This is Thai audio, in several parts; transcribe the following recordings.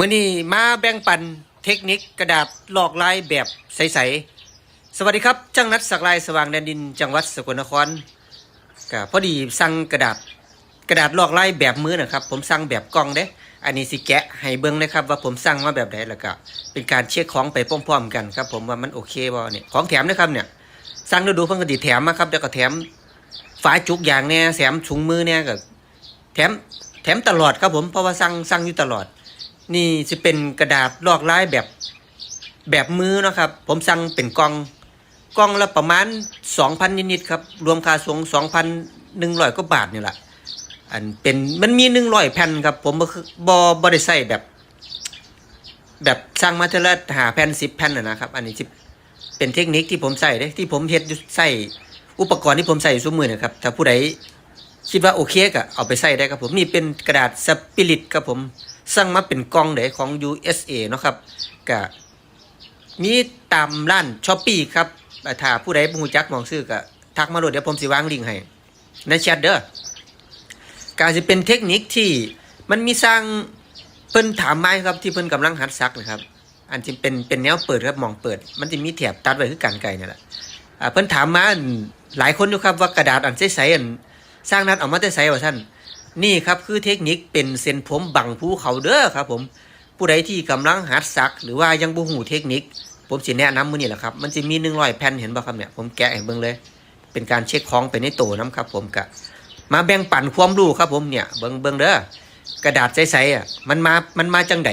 มื่อนี้มาแบ่งปันเทคนิคกระดาษหลอกลายแบบใสๆสวัสดีครับจ้างนัดสักลายสว่างแดนดินจังหวัดสกลนครก็พอดีสั่งกระดาษกระดาษลอกลายแบบมือนะครับ ผมสั่งแบบกล่องเด้ อันนี้สิแกะให้เบิ้งนะครับ ว่าผมสั่งมาแบบไหนแล้วก็เป็นการเช็คของไปพร้อมๆกันครับ ผมว่ามันโอเคบ่เนี่ยของแถมนะครับเนี่ยสั่งดูดูเพิ่งกติแถมมาครับเดี๋ยวก็แถมฝาจุกอย่างแน่แถมถุงมือเนี่ยก็แถมแถมตลอดครับผมเพราะว่าสั่งสั่งอยู่ตลอด นี่จะเป็นกระดาษลอกลายแบบแบบมือเนาะครับ ผมสั่งเป็นกล่องกล่องละประมาณ 2,000 นิดๆครับ รวมค่าส่ง2,100กว่าบาทนี่แหละอันเป็นมันมี 100 แผ่นครับ ผมบอบ่บ่ได้ใส่แบบ แบบสั่งมาเทอละหาแผ่น10 แผ่นนะครับ อันนี้สิเป็นเทคนิคที่ผมใส่เด้ที่ผมเฮ็ดใส่อุปกรณ์ที่ผมใส่อยู่ซุมือนะครับถ้าผู้ใด คิดว่าโอเคก็เอาไปใส่ได้ครับผมนี่เป็นกระดาษสปิริตครับผมสั่งมาเป็นกล่องเดของ USA เนาะครับก็มีตามร้านช้อปปี้ครับอ่ถ้าผู้ใดบ่ฮู้จักมองซื้อก็ทักมาโหลดเดี๋ยวผมสิวางลิงก์ให้ในแชทเด้อก็สิเป็นเทคนิคที่มันมีสร้างเพิ่นถามมาครับที่เพิ่นกำลังหัดซักนะครับ อันที่เป็นเป็นแนวเปิดครับมองเปิด มันจะมีแถบตัดไว้คือกันไก่นี่แหละอ่าเพิ่นถามมาอันหลายคนอยู่ครับว่ากระดาษอันใสๆอัน สร้างนัดเออกมาแต่ไสว่าซั่นนี่ครับคือเทคนิคเป็นเส้นผมบังภูเขาเด้อครับ ผม ผู้ใดที่กำลังหัดซัก หรือว่ายังบ่หูเทคนิค ผมสิแนะนำมื้อนี้แหละครับ มันจะมี100แผ่นเห็นบ่ครับเนี่ยผมแกะให้เบิ่งเลย เป็นการเช็คของไปในโตน้ำครับ ผมกะมาแบ่งปันความรู้ครับ ผมเนี่ยเบิ่งเบิ่งเด้อกระดาษใสๆอะมันมามันมาจังได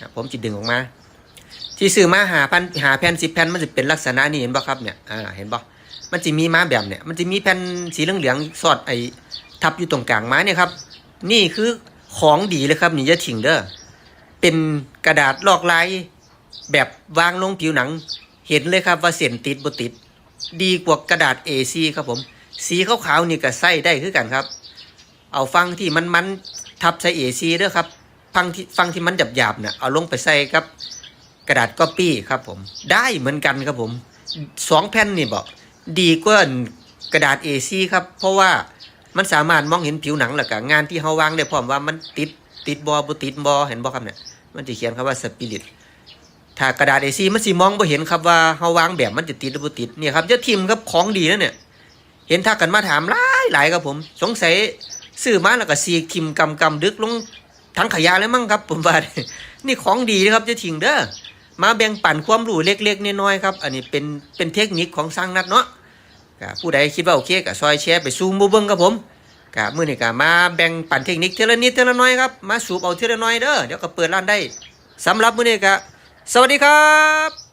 อะผมจิตดึงออกมาที่ซื้อมาหาพันหาแผ่น10แผ่นมันจะเป็นลักษณะนี้เห็นบ่ครับเนี่ยอ่าเห็นบ่ มันจะมีม้าแบบเนี่ย มันจะมีแผ่นสีเหลืองๆสอดไอ้ทับอยู่ตรงกลางไม้เนี่ยครับ นี่คือของดีเลยครับนี่จะถิงเด้อ เป็นกระดาษลอกลายแบบวางลงผิวหนัง เห็นเลยครับว่าเส้นติดบ่ติด ดีกว่ากระดาษ A4 ครับผม สีขาวๆนี่ก็ใส่ได้คือกันครับ เอาฟังที่มันมันๆทับใส่ A4 เด้อครับ ฟังที่ฟังที่มันหยาบๆเนี่ยเอาลงไปใส่กับ กระดาษก๊อปปี้ครับผม ได้เหมือนกันครับผมสองแผ่นนี่บอก ดีกว่ากระดาษ A4 ครับ เพราะว่ามันสามารถมองเห็นผิวหนังแล้วก็งานที่เฮาวางได้พร้อมว่ามันติดติดบอบ่ติดบอเห็นบ่ครับเนี่ยมันจะเขียนคำว่าสปิริตถ้ากระดาษ A4 มันสิมองบ่เห็นครับว่าเฮาวางแบบมันจะติดหรือบ่ติดเนี่ยครับจะทิมครับของดีนะเนี่ย เห็นทักกันมาถามหลายหลายครับผม สงสัยซื้อมาแล้วก็สีทิมกำกำดึกลงถังขยะเลยมั้งครับ ผมว่านี่ของดีนะครับจะทิ้งเด้อมาแบ่งปันความรู้เล็กๆน้อยๆครับ อันนี้เป็นเป็นเทคนิคของสร้างนัดเนาะ กผู้ใดคิดว่าโอเคก็ซอยแชร์ไปซูมบูเบิ้งครับผมก็มื้อนี่ก็มาแบ่งปันเทคนิคเทเลนิดเทเลน้อยครับมาสูบเอาเทเลน้อยเด้อเดี๋ยวก็เปิดร้านได้สำหรับมือนี้ก็สวัสดีครับ